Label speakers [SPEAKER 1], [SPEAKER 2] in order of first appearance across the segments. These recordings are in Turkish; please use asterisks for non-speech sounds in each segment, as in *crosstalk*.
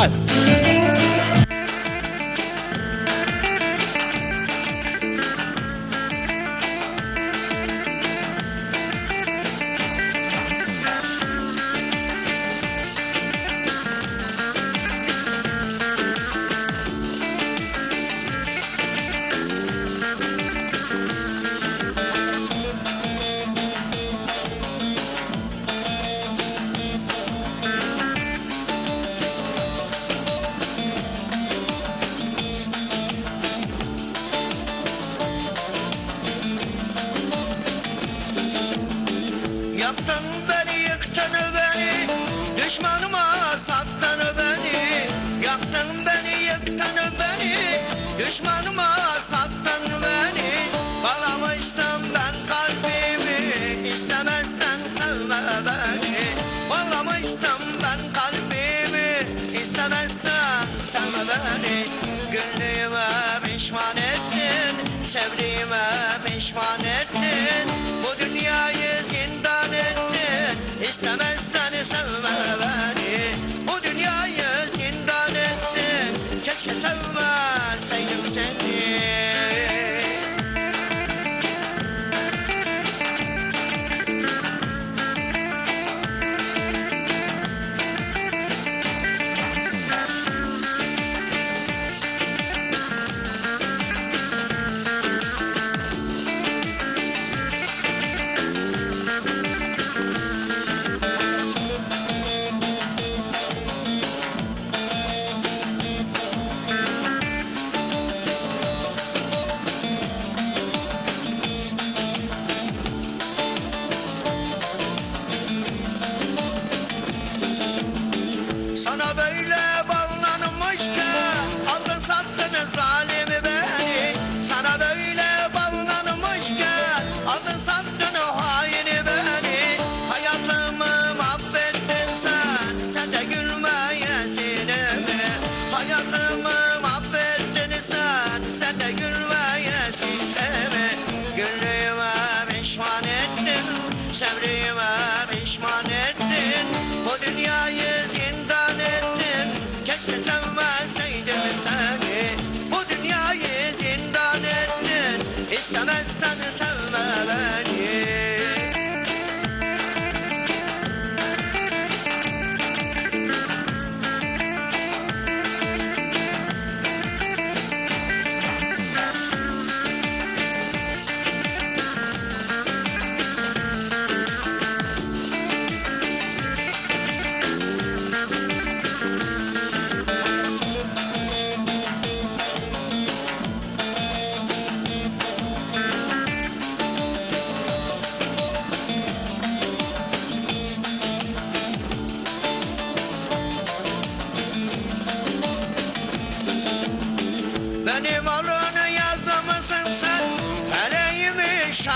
[SPEAKER 1] Hadi.
[SPEAKER 2] düşmanım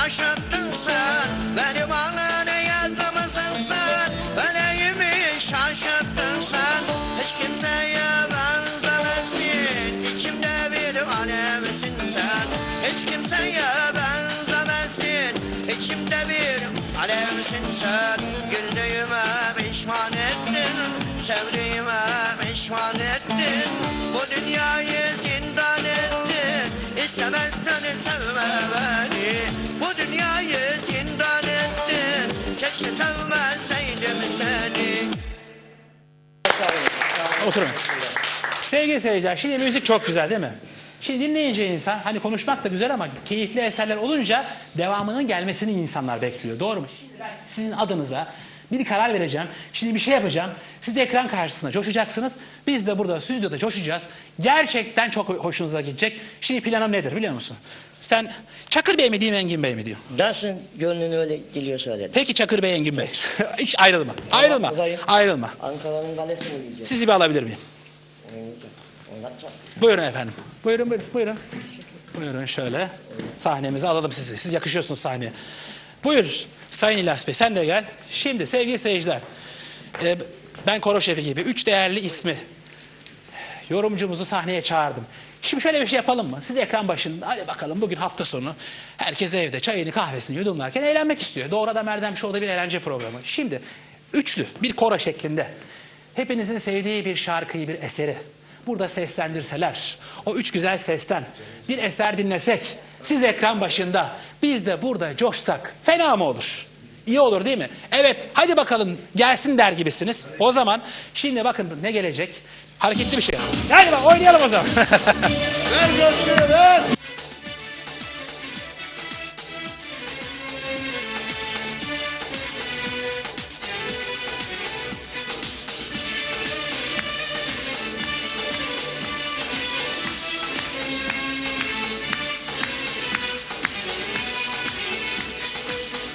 [SPEAKER 2] şaşırttın sen Benim alını yazmışsın sen? Feleğimi şaşırttın sen. Hiç kimseye benzemezsin. İçimde bir alevsin sen. Hiç kimseye benzemezsin. İçimde bir alevsin sen. Güldüğüme pişman ettin. Sevdiğime
[SPEAKER 1] Oturun. Sevgili seyirciler şimdi müzik çok güzel değil mi? Şimdi dinleyince insan hani konuşmak da güzel ama keyifli eserler olunca devamının gelmesini insanlar bekliyor. Doğru mu? Şimdi ben sizin adınıza bir karar vereceğim. Şimdi bir şey yapacağım. Siz de ekran karşısında coşacaksınız. Biz de burada stüdyoda coşacağız. Gerçekten çok hoşunuza gidecek. Şimdi planım nedir biliyor musun? Sen Çakır Bey mi diyeyim Engin Bey mi diyor?
[SPEAKER 3] Nasıl gönlün öyle geliyor söyle.
[SPEAKER 1] Peki Çakır Bey Engin Bey. *laughs* Hiç ayrılma. Ayrılma.
[SPEAKER 3] buradayım.
[SPEAKER 1] Ayrılma.
[SPEAKER 3] Ankara'nın kalesi mi diyeceğiz?
[SPEAKER 1] Sizi bir alabilir miyim? Buyurun efendim. Buyurun buyurun buyurun. Buyurun şöyle. Sahnemize alalım sizi. Siz yakışıyorsunuz sahneye. Buyur Sayın İlyas Bey sen de gel. Şimdi sevgili seyirciler. e, ben koro şefi gibi üç değerli ismi yorumcumuzu sahneye çağırdım. Şimdi şöyle bir şey yapalım mı? Siz ekran başında hadi bakalım bugün hafta sonu herkes evde çayını kahvesini yudumlarken eğlenmek istiyor. Doğru Adam Erdem Show'da bir eğlence programı. Şimdi üçlü bir koro şeklinde hepinizin sevdiği bir şarkıyı, bir eseri burada seslendirseler, o üç güzel sesten bir eser dinlesek, siz ekran başında, biz de burada coşsak fena mı olur? İyi olur değil mi? Evet hadi bakalım gelsin der gibisiniz. O zaman şimdi bakın ne gelecek? Hareketli bir şey. Hadi bak oynayalım o zaman. *laughs*
[SPEAKER 4] Ver coşkuyu ver.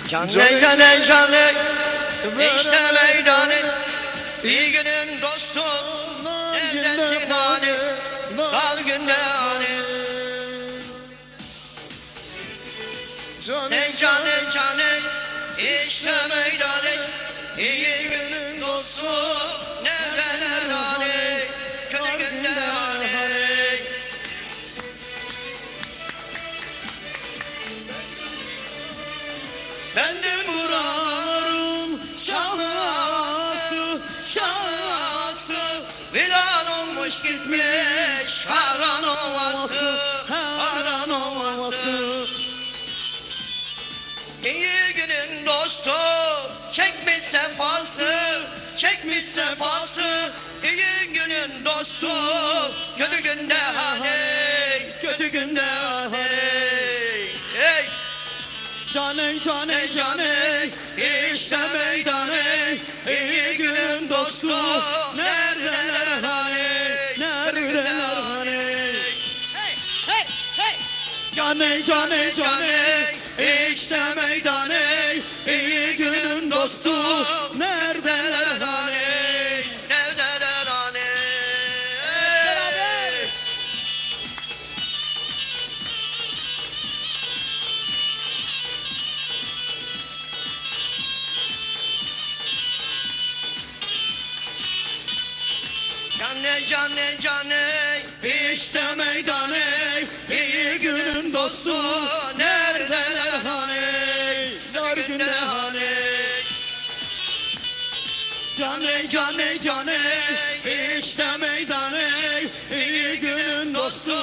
[SPEAKER 2] Canı canı canı. işte meydanı. İyi günün dostu Neredesin hani Kal günde hani. Ne canı canı işte meydanı. İyi günün dostu Neredeler hani. Kötü günde hani Bendim buranın şansı, şansı Viran olmuş gitmiş Haran ovası, Haran ovası İyi günün dostu Çekmiş sefası Çekmiş sefası. İyi günün dostu Kötü günde hani Kötü günde hani
[SPEAKER 5] Caney caney
[SPEAKER 2] Ey
[SPEAKER 5] caney
[SPEAKER 2] işte meydanı, iyi günün dostu, neredeler hani,
[SPEAKER 5] Neredeler hani
[SPEAKER 2] Hey, hey, hey!
[SPEAKER 5] Caney caney Caney,
[SPEAKER 2] işte meydanı, iyi günün dostu, neredeler Canne canne canne işte meydanı. İyi günün dostu neredeler hani dar günde hani Canne canne canne işte meydanı. İyi günün dostu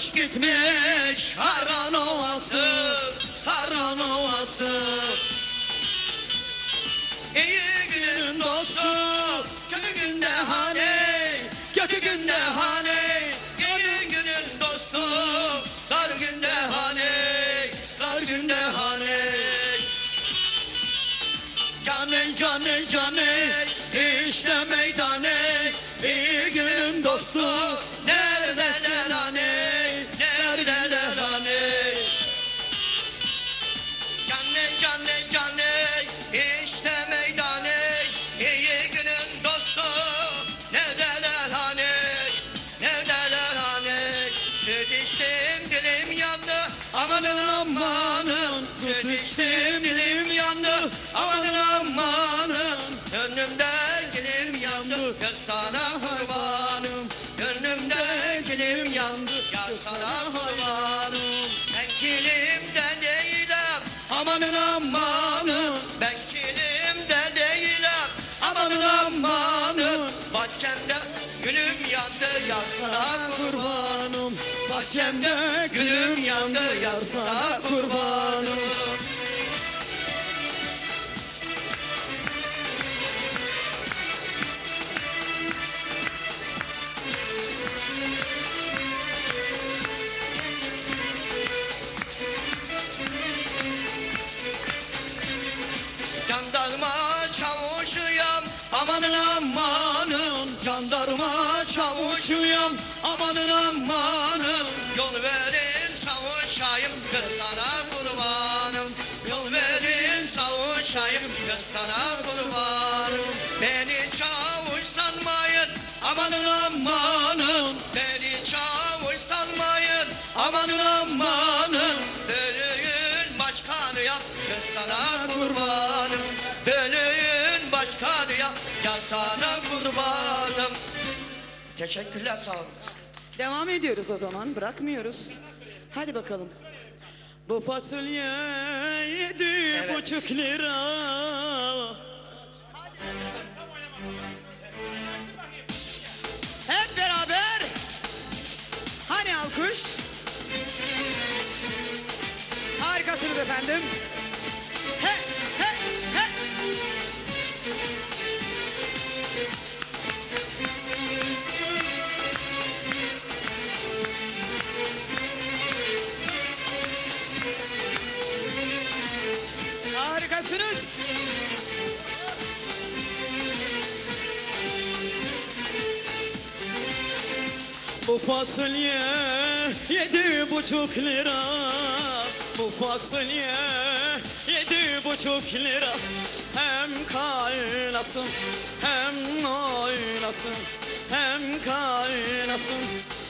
[SPEAKER 2] olmuş gitmiş Haran ovası Haran ovası İyi günün dostu kötü günde hani kötü günde hani iyi günün dostu dar günde hani dar günde hani Caney caney caney ya sana kurbanım gönlümden dilim yandı. Ya sana kurbanım ben kilimden değilim. Amanın amanın ben kilimden değilim. Amanın amanın bahçemde gülüm yandı. Ya sana kurbanım bahçemde gülüm yandı. Ya sana kurbanım amanın amanın. Yol verin savuşayım kız sana kurbanım. Yol verin savuşayım kız sana kurbanım. Beni çavuş sanmayın amanın amanın. Beni çavuş sanmayın amanın amanın. Bölüğün başkanı yap kız sana kurbanım. Bölüğün başkanı yap ya sana kurbanım. Teşekkürler sağ olun.
[SPEAKER 5] Devam ediyoruz o zaman. Bırakmıyoruz. Hadi bakalım. Bu fasulye yedi
[SPEAKER 2] Evet.
[SPEAKER 5] buçuk lira. Hep beraber. Hani alkış? Harikasınız efendim. Bu fasulye yedi buçuk lira. Bu fasulye yedi buçuk lira. Hem kaynasın hem oynasın. Hem kaynasın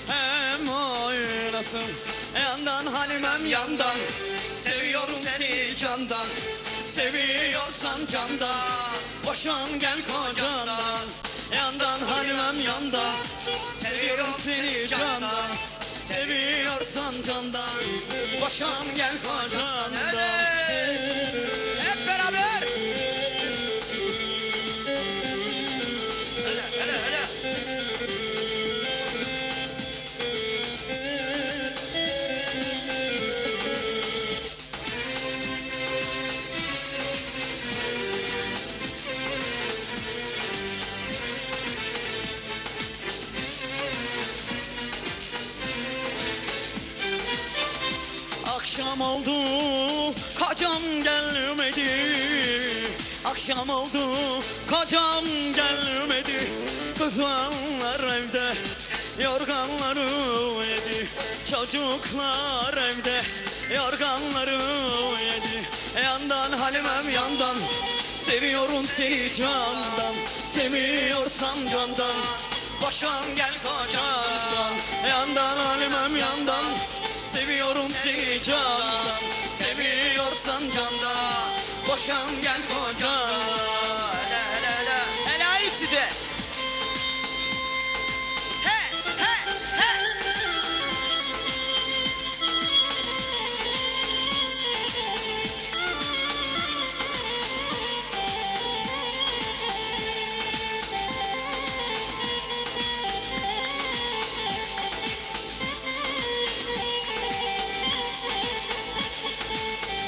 [SPEAKER 5] hem oynasın. Yandan halimem yandan.
[SPEAKER 2] Seviyorum seni candan.
[SPEAKER 5] Seviyorsan candan. Boşan gel kocandan Yandan halimem yandan Seviyorum seni candan. Seviyorsan candan. Boşan gel kocandan Akşam oldu kocam gelmedi. Akşam oldu kocam gelmedi. Kızlar evde yorganları yedi. Çocuklar evde yorganları yedi. Yandan halimem yandan. Seviyorum seni candan. Seviyorsan candan. Boşan gel kocandan Yandan halimem yandan Candan Seviyorsan candan. Boşan gel kocandan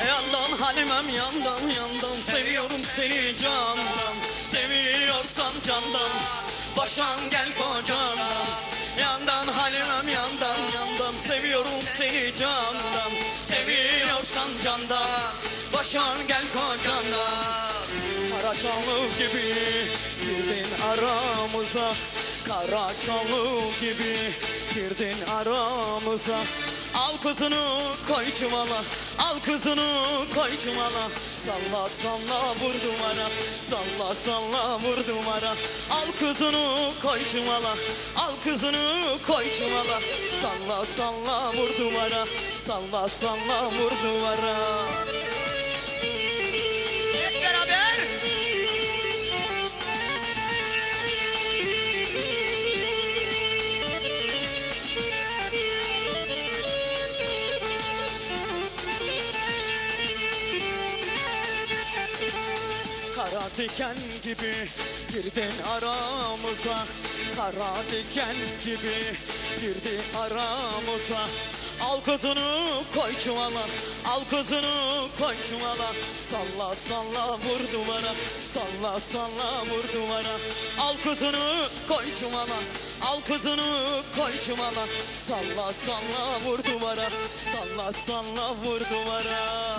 [SPEAKER 5] Yandan halimem yandan yandan Seviyorum seni candan. Seviyorsan candan Başan gel kocandan Yandan halimem yandan yandan Seviyorum seni candan. Seviyorsan candan Başan gel kocandan Kara çalı gibi girdin aramıza. Kara çalı gibi girdin aramıza Al kızını koy çuvala Al kızını koy çuvala. Salla salla vur duvara Salla salla vur duvara Al kızını koy çuvala Al kızını koy çuvala. Salla salla vur duvara Salla salla vur duvara diken gibi girdin aramıza. Kara diken gibi girdi aramıza. Al kızını koy çuvala. Al kızını koy çuvala. Salla salla vur duvara. Salla salla vur duvara. Al kızını koy çuvala. Al kızını koy çuvala. Salla salla vur duvara. Salla salla vur duvara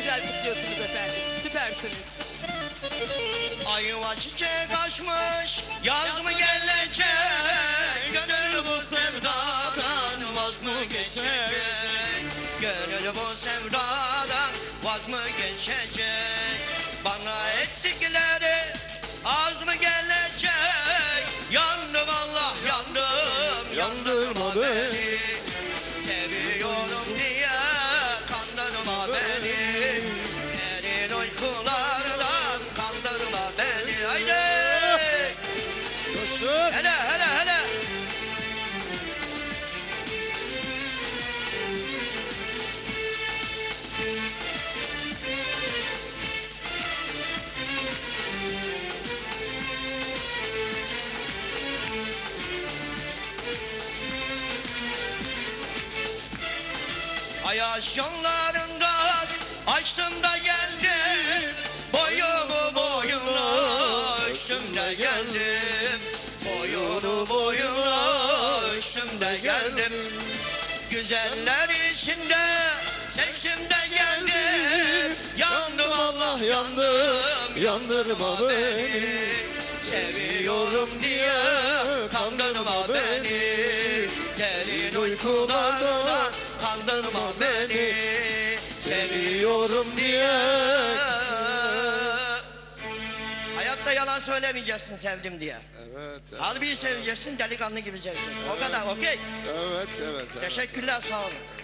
[SPEAKER 5] güzel kutluyorsunuz efendim. Süpersiniz.
[SPEAKER 2] Ayva çiçek açmış, yaz mı gelecek? Gönül bu sevdadan vaz mı geçecek? Gönül bu sevdadan vaz mı geçecek? Ayaş yollarından açtım da geldim. Boyumu boyuna açtım da geldim. Boyunu boyuna açtım da geldim. Güzeller içinde seçtim de geldim. Yandım Allah yandım
[SPEAKER 4] Yandırma beni.
[SPEAKER 2] Seviyorum diye kandırma beni. Derin uykulardan kandırma beni Seviyorum diye. Hayatta yalan söylemeyeceksin sevdim diye.
[SPEAKER 4] Evet, evet,
[SPEAKER 2] Harbiyi seveceksin delikanlı gibi seveceksin. O kadar okey.
[SPEAKER 4] Evet, evet. evet.
[SPEAKER 2] Teşekkürler sağ olun